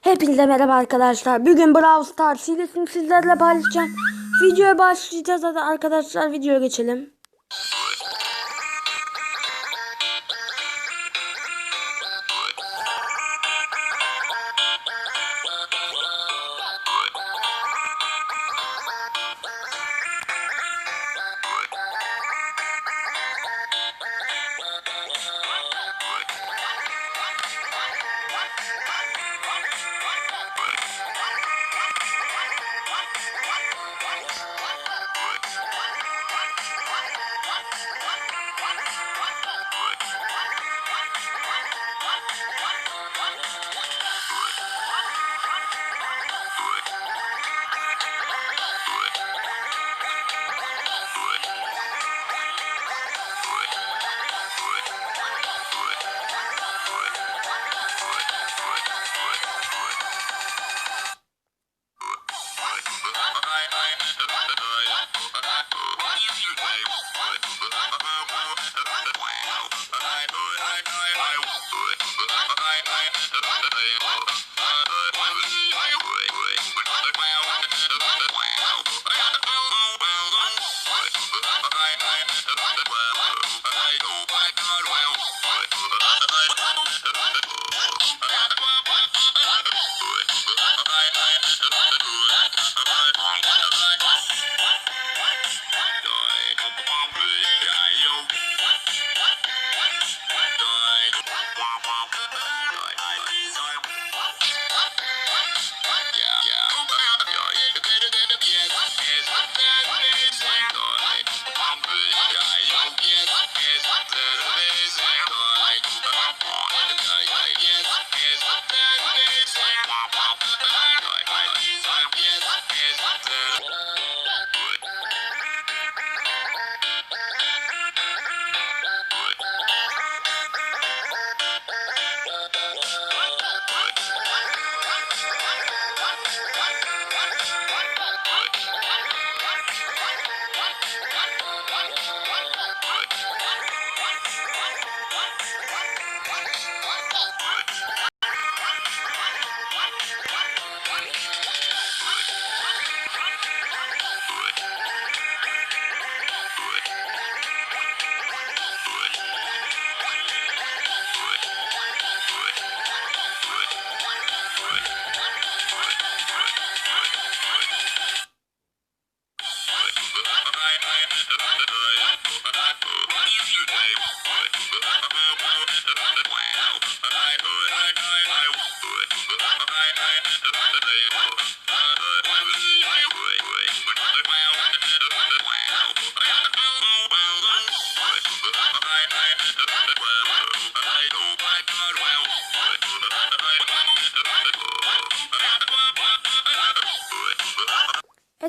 Hepinize merhaba arkadaşlar. Bugün Brawl Stars hilesini sizlerle paylaşacağım. Videoya başlayacağız hadi arkadaşlar videoya geçelim.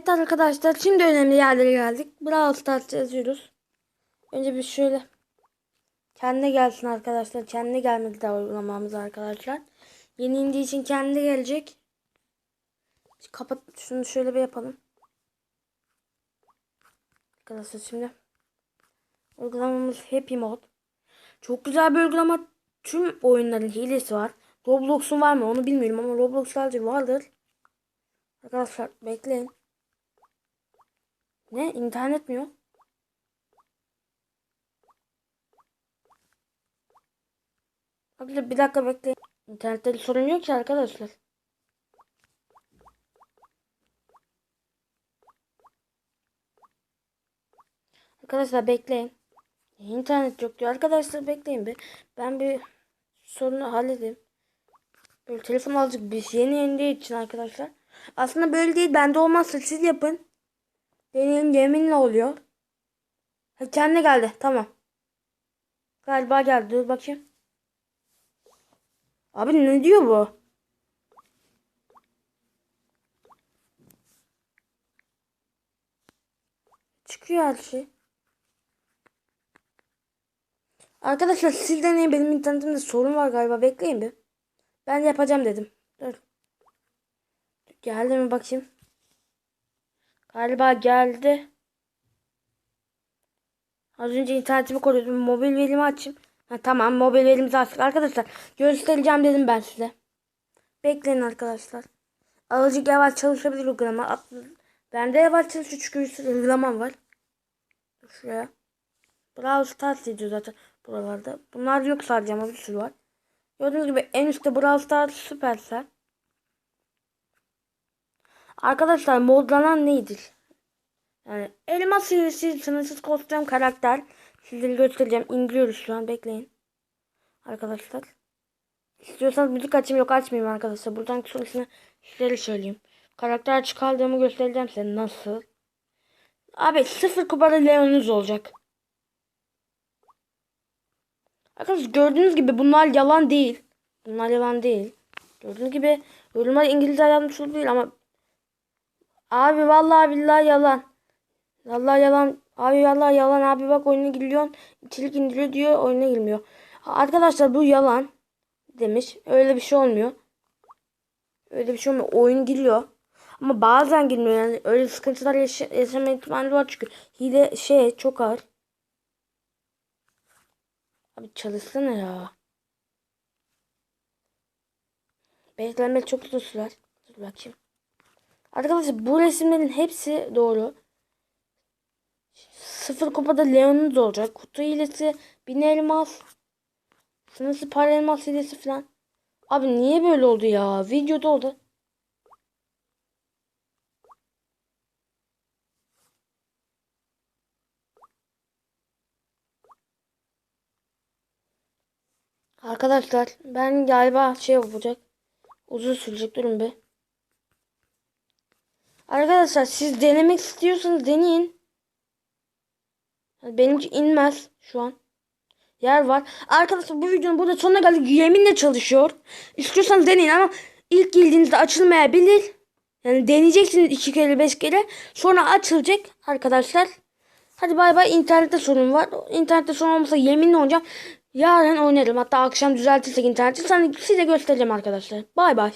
Evet arkadaşlar şimdi önemli yerlere geldik. Brawl Stars yazıyoruz. Önce bir şöyle kendine gelsin arkadaşlar. Kendine gelmedi daha uygulamamız arkadaşlar. Yeni indiği için kendine gelecek. Kapat şunu şöyle bir yapalım. Arkadaşlar şimdi uygulamamız Happy Mode. Çok güzel bir uygulama. Tüm oyunların hilesi var. Roblox'un var mı onu bilmiyorum ama Roblox sadece vardır. Arkadaşlar bekleyin. Ne? İnternet mi yok? Arkadaşlar bir dakika bekleyin. İnternette sorun yok ki arkadaşlar. Arkadaşlar bekleyin. İnternet yok diyor. Arkadaşlar bekleyin bir. Ben bir sorunu halledeyim. Böyle telefon alacak bir yeni yendiği için arkadaşlar. Aslında böyle değil. Bende olmazsa siz yapın. Benim yeminle oluyor. Ha, kendine geldi. Tamam. Galiba geldi. Dur bakayım. Abi ne diyor bu? Çıkıyor her şey. Arkadaşlar siz deneyin. Benim internetimde sorun var galiba. Bekleyin bir. Ben yapacağım dedim. Dur. Geldi mi bakayım. Galiba geldi. Az önce internetimi koruyordum. Mobil verimi açayım. Ha, tamam mobil verimizi açtık. Arkadaşlar göstereceğim dedim ben size. Bekleyin arkadaşlar. Azıcık yavaş çalışabilir uygulama. Bende yavaş çalışıyor çünkü uygulamam var. Şuraya. Brawl Stars diyor zaten buralarda. Bunlar yok sadece ama bir sürü var. Gördüğünüz gibi en üstte Brawl Stars Supercell. Arkadaşlar modlanan nedir? Yani elmas serisi sınırsız kostüm karakter. Sizlere göstereceğim. İndiriyoruz şu an. Bekleyin. Arkadaşlar. İstiyorsanız müzik açayım yok açmayayım arkadaşlar. Buradan sonrasını sizlere söyleyeyim. Karakter çıkardığımı göstereceğim size nasıl. Abi sıfır kupada Leon'unuz olacak. Arkadaşlar gördüğünüz gibi bunlar yalan değil. Bunlar yalan değil. Gördüğünüz gibi yorumlar İngilizce yazmış değil ama Abi vallahi billahi yalan. Vallahi yalan. Abi vallahi yalan abi bak oyuna giriyorsun. İçerik indiriyor diyor oyuna girmiyor. Arkadaşlar bu yalan demiş. Öyle bir şey olmuyor. Öyle bir şey olmuyor. Oyun giriyor. Ama bazen girmiyor yani. Öyle sıkıntılar yaşa yaşama ihtimali var çünkü. Hile şey çok ağır. Abi çalışsana ya. Beklenme çok uzun sürer. Dur bakayım. Arkadaşlar bu resimlerin hepsi doğru. Sıfır kupada Leon'unuz olacak. Kutu hilesi, bin elmas. Sınırsız para elmas hilesi falan. Abi niye böyle oldu ya? Videoda oldu. Arkadaşlar ben galiba şey yapacak. Uzun sürecek durun bir. Arkadaşlar siz denemek istiyorsanız deneyin. Benimki inmez şu an. Yer var. Arkadaşlar bu videonun burada sonuna geldik. Yeminle çalışıyor. İstiyorsanız deneyin ama ilk girdiğinizde açılmayabilir. Yani deneyeceksiniz iki kere beş kere. Sonra açılacak arkadaşlar. Hadi bay bay. İnternette sorun var. İnternette sorun olmasa yeminle oynayacağım. Yarın oynarım. Hatta akşam düzeltirsek interneti. Size göstereceğim arkadaşlar. Bay bay.